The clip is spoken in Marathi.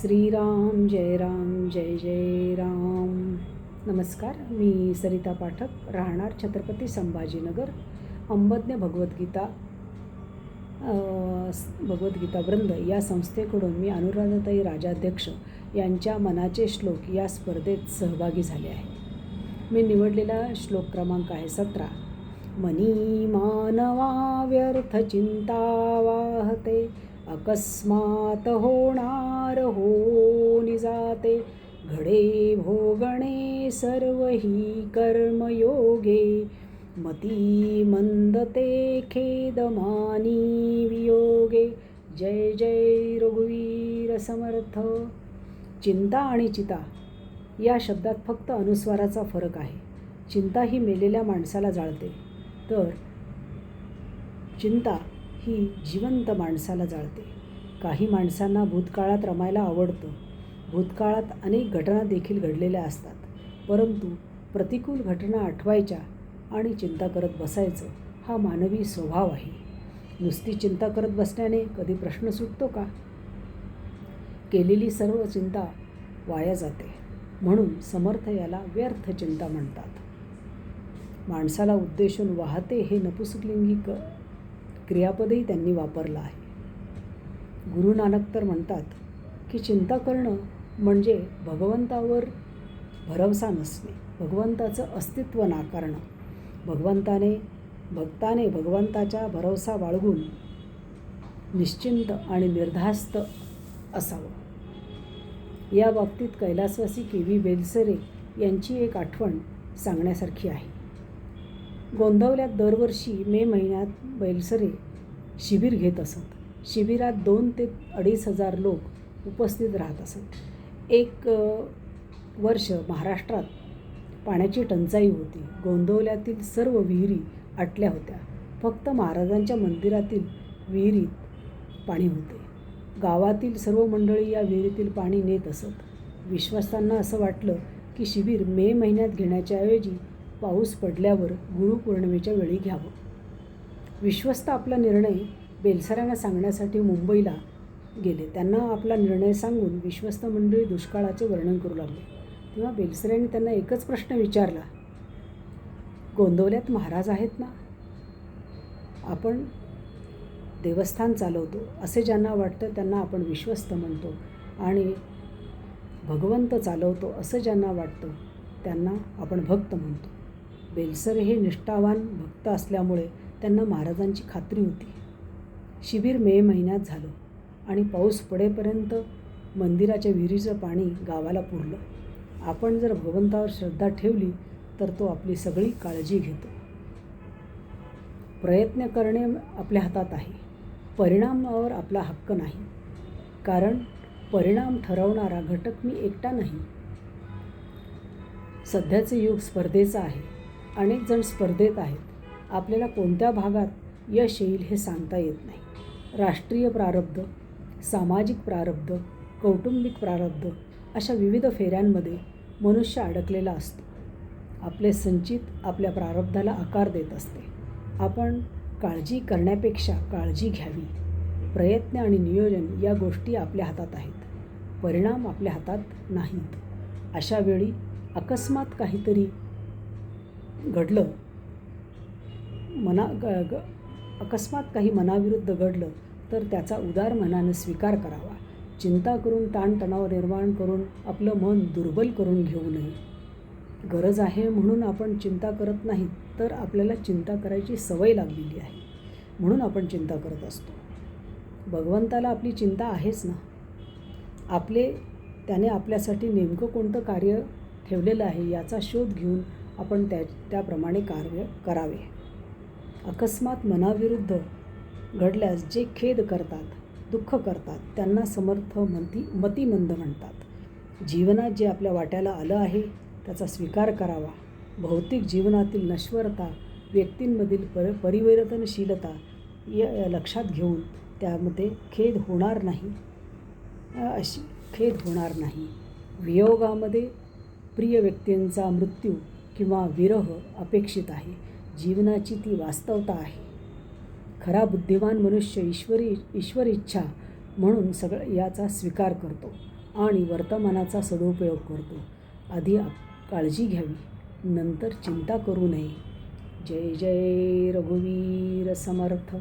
श्रीराम जय राम जय जय राम. नमस्कार मी सरिता पाठक राहणार छत्रपती संभाजीनगर अंबज्ञ भगवद्गीता भगवद्गीता वृंद या संस्थेकडून मी अनुराधाताई राजाध्यक्ष यांच्या मनाचे श्लोक या स्पर्धेत सहभागी झाले आहे. मी निवडलेला श्लोक क्रमांक आहे सतरा. मनी मानवा व्यर्थ चिंता वाहते अकस्मात होणार हो निजाते घडे भोगणे सर्व ही कर्मयोगे मती मंदते खेदमानी वियोगे. जय जय रघुवीर समर्थ. चिंता आणि चिता या शब्दात फक्त अनुस्वाराचा फरक आहे. चिंता ही मेलेल्या माणसाला जाळते. तर चिंता ही जिवंत माणसाला जाळते. काही माणसांना भूतकाळात रमायला आवडतं. भूतकाळात अनेक घटना देखील घडलेल्या असतात. परंतु प्रतिकूल घटना आठवायच्या आणि चिंता करत बसायचं हा मानवी स्वभाव आहे. नुसती चिंता करत बसण्याने कधी प्रश्न सुटतो का? केलेली सर्व चिंता वाया जाते. म्हणून समर्थ याला व्यर्थ चिंता म्हणतात. माणसाला उद्देशून वाहते हे नपुसकलिंगी क क्रियापदही त्यांनी वापरलं आहे. गुरु नानक तर म्हणतात की चिंता करणं म्हणजे भगवंतावर भरवसा नसणे भगवंताचं अस्तित्व नाकारणं. भगवंताने भक्ताने भगवंताच्या भरवसा बाळगून निश्चिंत आणि निर्धास्त असावं. या बाबतीत कैलासवासी के व्ही बेलसरे यांची एक आठवण सांगण्यासारखी आहे. गोंदवल्यात दरवर्षी मे महिन्यात बैलसरे शिबिर घेत असत. शिबिरात दोन ते अडीच हजार लोक उपस्थित राहत असत. एक वर्ष महाराष्ट्रात पाण्याची टंचाई होती. गोंदवल्यातील सर्व विहिरी आटल्या होत्या. फक्त महाराजांच्या मंदिरातील विहिरीत पाणी होते. गावातील सर्व मंडळी या विहिरीतील पाणी नेत असत. विश्वासांना असं वाटलं की शिबिर मे महिन्यात घेण्याच्या ऐवजी पाऊस पडल्यावर गुरुपौर्णिमेच्या वेळी घ्यावं. विश्वस्त आपला निर्णय बेलसरांना सांगण्यासाठी मुंबईला गेले. त्यांना आपला निर्णय सांगून विश्वस्त मंडळी दुष्काळाचे वर्णन करू लागले. तेव्हा बेलसऱ्यांनी त्यांना एकच प्रश्न विचारला गोंदवल्यात महाराज आहेत ना? आपण देवस्थान चालवतो असे ज्यांना वाटतं त्यांना आपण विश्वस्त म्हणतो आणि भगवंत चालवतो असं ज्यांना वाटतं त्यांना आपण भक्त म्हणतो. बेलसरे हे निष्ठावान भक्त असल्यामुळे त्यांना महाराजांची खात्री होती. शिबिर मे महिन्यात झालं आणि पाऊस पडेपर्यंत मंदिराच्या विहिरीचं पाणी गावाला पुरलं. आपण जर भगवंतावर श्रद्धा ठेवली तर तो आपली सगळी काळजी घेतो. प्रयत्न करणे आपल्या हातात आहे. परिणामावर आपला हक्क नाही. कारण परिणाम ठरवणारा घटक मी एकटा नाही. सध्याचे युग स्पर्धेचं आहे. अनेक जण स्पर्धेत आहेत. आपल्याला कोणत्या भागात यश येईल हे सांगता येत नाही. राष्ट्रीय प्रारब्ध सामाजिक प्रारब्ध कौटुंबिक प्रारब्ध अशा विविध फेऱ्यांमध्ये मनुष्य अडकलेला असतो. आपले संचित आपल्या प्रारब्धाला आकार देत असते. आपण काळजी करण्यापेक्षा काळजी घ्यावी. प्रयत्न आणि नियोजन या गोष्टी आपल्या हातात आहेत. परिणाम आपल्या हातात नाहीत. अशा वेळी अकस्मात काहीतरी घडलं. मना ग ग अकस्मात काही मनाविरुद्ध घडलं तर त्याचा उदार मनानं स्वीकार करावा. चिंता करून ताणतणाव निर्माण करून आपलं मन दुर्बल करून घेऊ नये. गरज आहे म्हणून आपण चिंता करत नाही तर आपल्याला चिंता करायची सवय लागलेली आहे म्हणून आपण चिंता करत असतो. भगवंताला आपली चिंता आहेच ना? आपले त्याने आपल्यासाठी नेमकं कोणतं कार्य ठेवलेलं आहे याचा शोध घेऊन आपण त्या त्याप्रमाणे कार्य करावे. अकस्मात मनाविरुद्ध घडल्यास जे खेद करतात दुःख करतात त्यांना समर्थ मती मतिमंद म्हणतात. जीवनात जे आपल्या वाट्याला आलं आहे त्याचा स्वीकार करावा. भौतिक जीवनातील नश्वरता व्यक्तींमधील पर परिवर्तनशीलता या लक्षात घेऊन त्यामध्ये खेद होणार नाही. अशी खेद होणार नाही. वियोगामध्ये प्रिय व्यक्तींचा मृत्यू किंवा विरह अपेक्षित आहे. जीवनाची ती वास्तवता आहे. खरा बुद्धिमान मनुष्य ईश्वरी ईश्वर इच्छा म्हणून सगळं याचा स्वीकार करतो आणि वर्तमानाचा सदुपयोग करतो. आधी काळजी घ्यावी नंतर चिंता करू नये. जय जय रघुवीर समर्थ.